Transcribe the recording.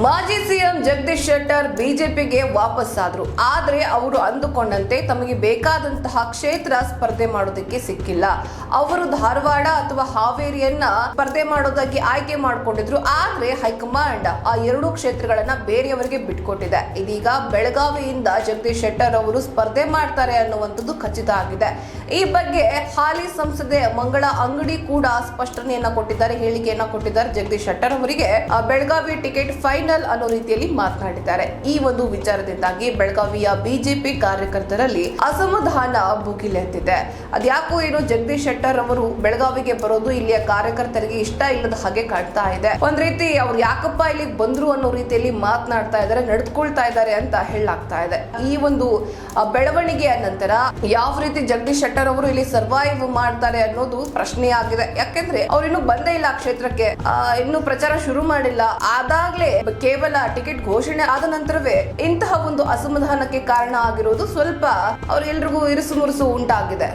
ಮಾಜಿ ಸಿಎಂ ಜಗದೀಶ್ ಶೆಟ್ಟರ್ ಬಿಜೆಪಿಗೆ ವಾಪಸ್ ಆದ್ರು. ಆದ್ರೆ ಅವರು ಅಂದುಕೊಂಡಂತೆ ತಮಗೆ ಬೇಕಾದಂತಹ ಕ್ಷೇತ್ರ ಸ್ಪರ್ಧೆ ಮಾಡೋದಕ್ಕೆ ಸಿಕ್ಕಿಲ್ಲ. ಅವರು ಧಾರವಾಡ ಅಥವಾ ಹಾವೇರಿಯನ್ನ ಸ್ಪರ್ಧೆ ಮಾಡೋದಾಗಿ ಆಯ್ಕೆ ಮಾಡಿಕೊಂಡಿದ್ರು. ಆದರೆ ಹೈಕಮಾಂಡ್ ಆ ಎರಡೂ ಕ್ಷೇತ್ರಗಳನ್ನ ಬೇರೆಯವರಿಗೆ ಬಿಟ್ಕೊಟ್ಟಿದೆ. ಇದೀಗ ಬೆಳಗಾವಿಯಿಂದ ಜಗದೀಶ್ ಶೆಟ್ಟರ್ ಅವರು ಸ್ಪರ್ಧೆ ಮಾಡ್ತಾರೆ ಅನ್ನುವಂಥದ್ದು ಖಚಿತ ಆಗಿದೆ. ಈ ಬಗ್ಗೆ ಹಾಲಿ ಸಂಸದೆ ಮಂಗಳ ಅಂಗಡಿ ಕೂಡ ಸ್ಪಷ್ಟನೆಯನ್ನ ಕೊಟ್ಟಿದ್ದಾರೆ, ಹೇಳಿಕೆಯನ್ನ ಕೊಟ್ಟಿದ್ದಾರೆ ಜಗದೀಶ್ ಶೆಟ್ಟರ್ ಅವರಿಗೆ. ಬೆಳಗಾವಿ ಟಿಕೆಟ್ ಫೈನಲ್ ಅನ್ನೋ ರೀತಿಯಲ್ಲಿ ಮಾತನಾಡಿದ್ದಾರೆ. ಈ ಒಂದು ವಿಚಾರದಿಂದಾಗಿ ಬೆಳಗಾವಿಯ ಬಿಜೆಪಿ ಕಾರ್ಯಕರ್ತರಲ್ಲಿ ಅಸಮಾಧಾನ ಭುಗಿಲೆದ್ದಿದೆ ಅದ್ಯಾಕೋ ಏನು ಜಗದೀಶ್ ಶೆಟ್ಟರ್ ಅವರು ಬೆಳಗಾವಿಗೆ ಬರೋದು ಇಲ್ಲಿಯ ಕಾರ್ಯಕರ್ತರಿಗೆ ಇಷ್ಟ ಇಲ್ಲದ ಹಾಗೆ ಕಾಣ್ತಾ ಇದೆ. ಒಂದ್ ರೀತಿ ಅವ್ರು ಯಾಕಪ್ಪ ಇಲ್ಲಿ ಬಂದ್ರು ಅನ್ನೋ ರೀತಿಯಲ್ಲಿ ಮಾತನಾಡ್ತಾ ಇದ್ದಾರೆ ನಡೆದುಕೊಳ್ತಾ ಇದ್ದಾರೆ ಅಂತ ಹೇಳಲಾಗ್ತಾ ಇದೆ. ಈ ಒಂದು ಬೆಳವಣಿಗೆಯ ನಂತರ ಯಾವ ರೀತಿ ಜಗದೀಶ್ ಶೆಟ್ಟರ್ ಅವರು ಇಲ್ಲಿ ಸರ್ವೈವ್ ಮಾಡ್ತಾರೆ ಅನ್ನೋದು ಪ್ರಶ್ನೆ ಆಗಿದೆ ಯಾಕೆಂದ್ರೆ ಅವ್ರು ಇನ್ನೂ ಬಂದೇ ಇಲ್ಲ ಕ್ಷೇತ್ರಕ್ಕೆ. ಇನ್ನು ಪ್ರಚಾರ ಶುರು ಮಾಡಿಲ್ಲ. ಆದಾಗ್ಲೇ ಕೇವಲ ಟಿಕೆಟ್ ಘೋಷಣೆ ಆದ ನಂತರವೇ ಇಂತಹ ಒಂದು ಅಸಮಾಧಾನಕ್ಕೆ ಕಾರಣ ಆಗಿರೋದು ಸ್ವಲ್ಪ ಅವರೆಲ್ಲರಿಗೂ ಇರುಸು ಮುರುಸು ಉಂಟಾಗಿದೆ.